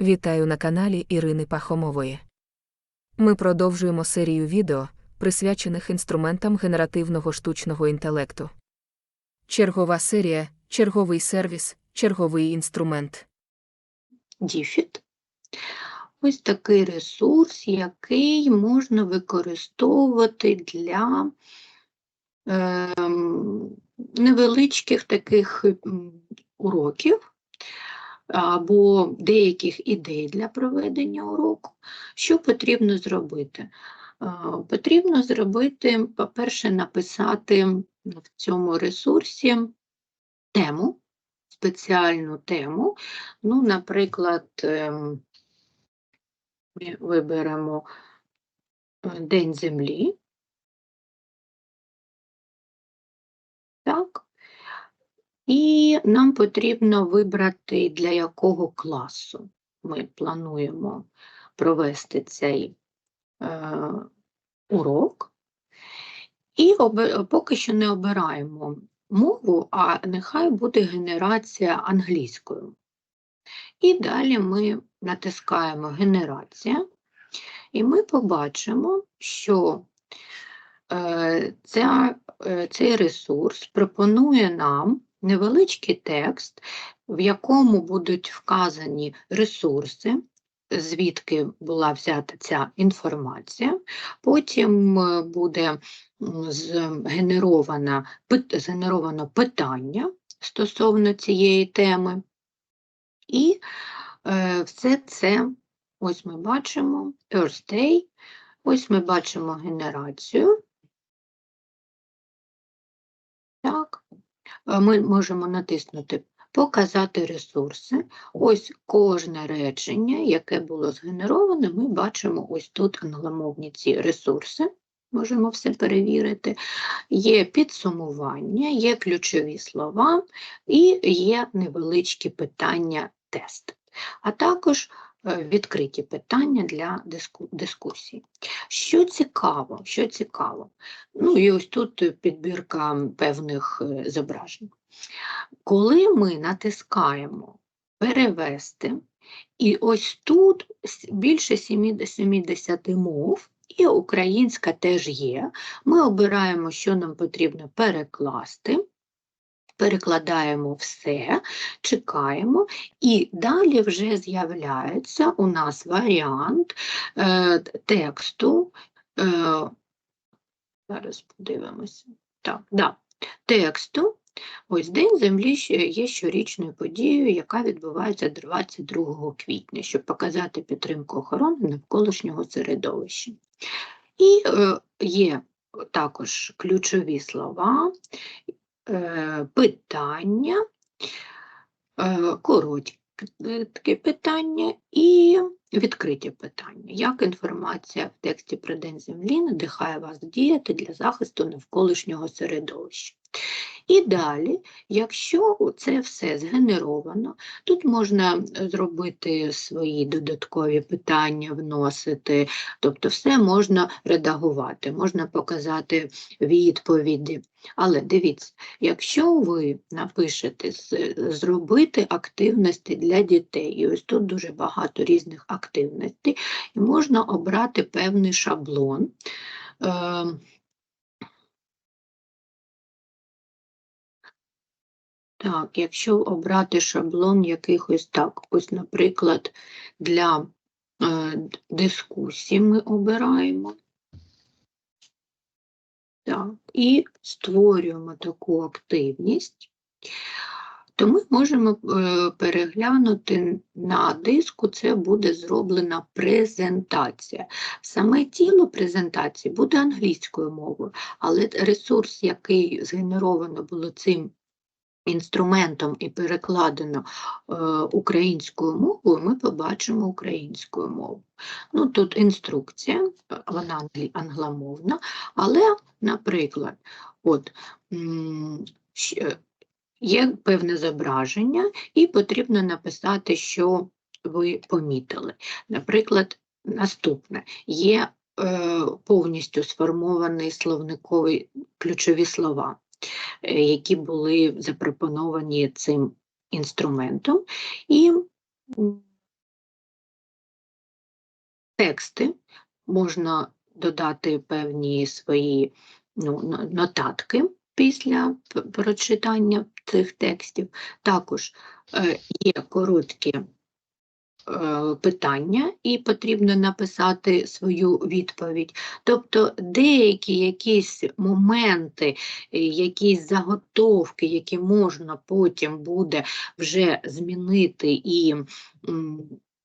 Вітаю на каналі Ірини Пахомової. Ми продовжуємо серію відео, присвячених інструментам генеративного штучного інтелекту. Чергова серія, черговий сервіс, черговий інструмент. Діфіт. Ось такий ресурс, який можна використовувати для ем, невеличких таких уроків або деяких ідей для проведення уроку. Що потрібно зробити? Потрібно зробити, по-перше, написати в цьому ресурсі тему, спеціальну тему. Ну, наприклад, ем, ми виберемо е, День Землі. Так. І нам потрібно вибрати, для якого класу ми плануємо провести цей е, урок. І обе- поки що не обираємо мову, а нехай буде генерація англійською. І далі ми натискаємо Генерація, і ми побачимо, що е, ця, е, цей ресурс пропонує нам невеличкий текст, в якому будуть вказані ресурси, звідки була взята ця інформація. Потім е, буде пит- згенеровано питання стосовно цієї теми. І е, все це, ось ми бачимо Earth Day, ось ми бачимо генерацію. Ми можемо натиснути Показати ресурси. Ось кожне речення, яке було згенероване, ми бачимо ось тут англомовні ці ресурси. Можемо все перевірити. Є підсумування, є ключові слова і є невеличкі питання тест, а також відкриті питання для диску- дискусії. Що цікаво, що цікаво, ну і ось тут е, підбірка певних е, зображень. Коли ми натискаємо перевести, і ось тут більше 70 70 мов, і українська теж є, ми обираємо, що нам потрібно перекласти. Перекладаємо все, чекаємо, і далі вже з'являється у нас варіант е, тексту. Е, зараз подивимося. Так, да, тексту. Ось День Землі є щорічною подією, яка відбувається 22 квітня, щоб показати підтримку охорони навколишнього середовища. І е, є також ключові слова, питання, е, короткі питання і відкриті питання. Як інформація в тексті про День Землі надихає вас діяти для захисту навколишнього середовища? І далі, якщо це все згенеровано, тут можна зробити свої додаткові питання, вносити, тобто все можна редагувати, можна показати відповіді. Але дивіться, якщо ви напишете зробити активності для дітей, і ось тут дуже багато різних активностей, і можна обрати певний шаблон. Так, якщо обрати шаблон якихось так, ось, наприклад, для е, дискусії ми обираємо. Так, і створюємо таку активність, то ми можемо е, переглянути на диску, це буде зроблена презентація. Саме тіло презентації буде англійською мовою, але ресурс, який згенеровано було цим інструментом і перекладено е, українською мовою, ми побачимо українською мовою. Ну, тут інструкція, е, вона англомовна, але, наприклад, от, є певне зображення, і потрібно написати, що ви помітили. Наприклад, наступне є е, повністю сформований словниковий ключові слова е, які були запропоновані цим інструментом. І тексти, можна додати певні свої ну, нотатки після прочитання цих текстів. Також е, є короткі е, питання, і потрібно написати свою відповідь. Тобто деякі якісь моменти, е, якісь заготовки, які можна потім буде вже змінити і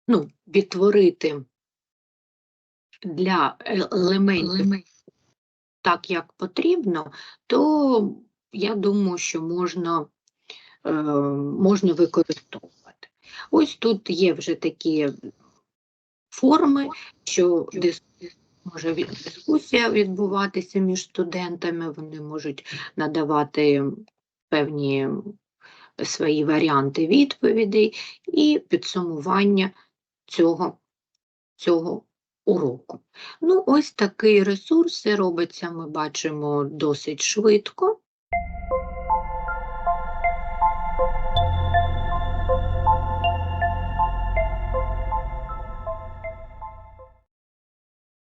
ну, відтворити для е- елементів так, як потрібно, то я думаю, що можна, е, можна використовувати. Ось тут є вже такі форми, що може дискусія відбуватися між студентами, вони можуть надавати певні свої варіанти відповідей і підсумування цього, цього уроку. Ну, ось такий ресурс, робиться, ми бачимо, досить швидко.